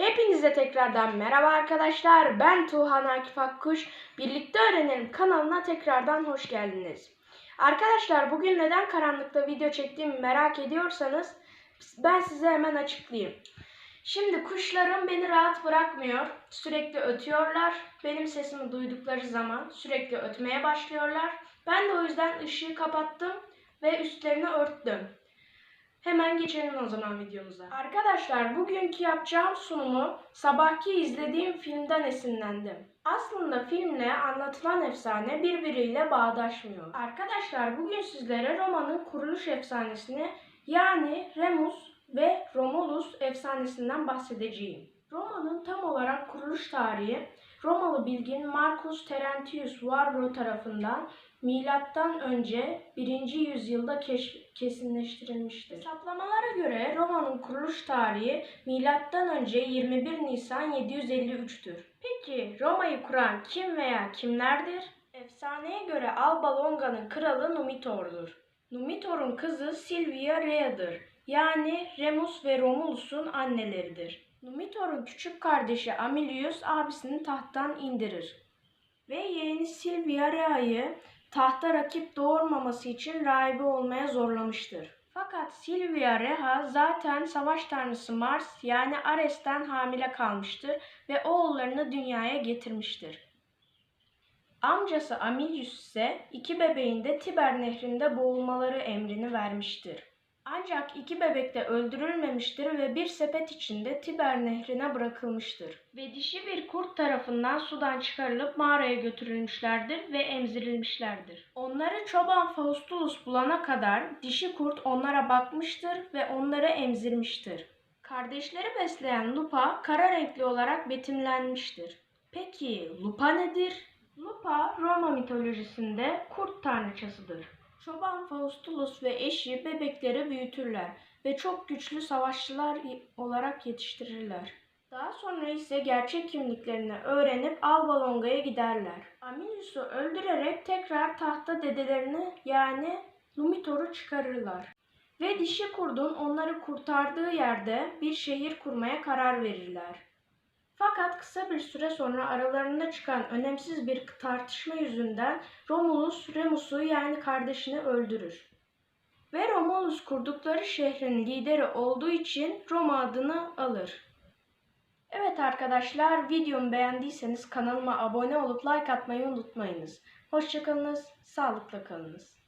Hepinize tekrardan merhaba arkadaşlar. Ben Tuğhan Akif Akkuş. Birlikte Öğrenelim kanalına tekrardan hoş geldiniz. Arkadaşlar bugün neden karanlıkta video çektiğimi merak ediyorsanız ben size hemen açıklayayım. Şimdi kuşlarım beni rahat bırakmıyor. Sürekli ötüyorlar. Benim sesimi duydukları zaman sürekli ötmeye başlıyorlar. Ben de o yüzden ışığı kapattım ve üstlerini örttüm. Hemen geçelim o zaman videomuza. Arkadaşlar bugünkü yapacağım sunumu sabahki izlediğim filmden esinlendim. Aslında filmle anlatılan efsane birbiriyle bağdaşmıyor. Arkadaşlar bugün sizlere Roma'nın kuruluş efsanesini yani Remus ve Romulus efsanesinden bahsedeceğim. Roma'nın tam olarak kuruluş tarihi Romalı bilgin Marcus Terentius Varro tarafından milattan önce 1. yüzyılda kesinleştirilmiştir. Hesaplamalara göre Roma'nın kuruluş tarihi milattan önce 21 Nisan 753'tür. Peki Roma'yı kuran kim veya kimlerdir? Efsaneye göre Alba Longa'nın kralı Numitor'dur. Numitor'un kızı Silvia Rhea'dır. Yani Remus ve Romulus'un anneleridir. Numitor'un küçük kardeşi Amilius abisini tahttan indirir ve yeğeni Silvia Rhea'yı tahta rakip doğurmaması için rahibe olmaya zorlamıştır. Fakat Silvia Rhea zaten savaş tanrısı Mars yani Ares'ten hamile kalmıştır ve oğullarını dünyaya getirmiştir. Amcası Amilius ise iki bebeğin de Tiber nehrinde boğulmaları emrini vermiştir. Ancak iki bebek de öldürülmemiştir ve bir sepet içinde Tiber nehrine bırakılmıştır. Ve dişi bir kurt tarafından sudan çıkarılıp mağaraya götürülmüşlerdir ve emzirilmişlerdir. Onları çoban Faustulus bulana kadar dişi kurt onlara bakmıştır ve onları emzirmiştir. Kardeşleri besleyen Lupa kara renkli olarak betimlenmiştir. Peki Lupa nedir? Lupa Roma mitolojisinde kurt tanrıçasıdır. Çoban Faustulus ve eşi bebekleri büyütürler ve çok güçlü savaşçılar olarak yetiştirirler. Daha sonra ise gerçek kimliklerini öğrenip Alba Longa'ya giderler. Amilius'u öldürerek tekrar tahta dedelerini yani Numitor'u çıkarırlar. Ve dişi kurdun onları kurtardığı yerde bir şehir kurmaya karar verirler. Fakat kısa bir süre sonra aralarında çıkan önemsiz bir tartışma yüzünden Romulus Remus'u yani kardeşini öldürür. Ve Romulus kurdukları şehrin lideri olduğu için Roma adını alır. Evet arkadaşlar videomu beğendiyseniz kanalıma abone olup like atmayı unutmayınız. Hoşçakalınız, sağlıkla kalınız.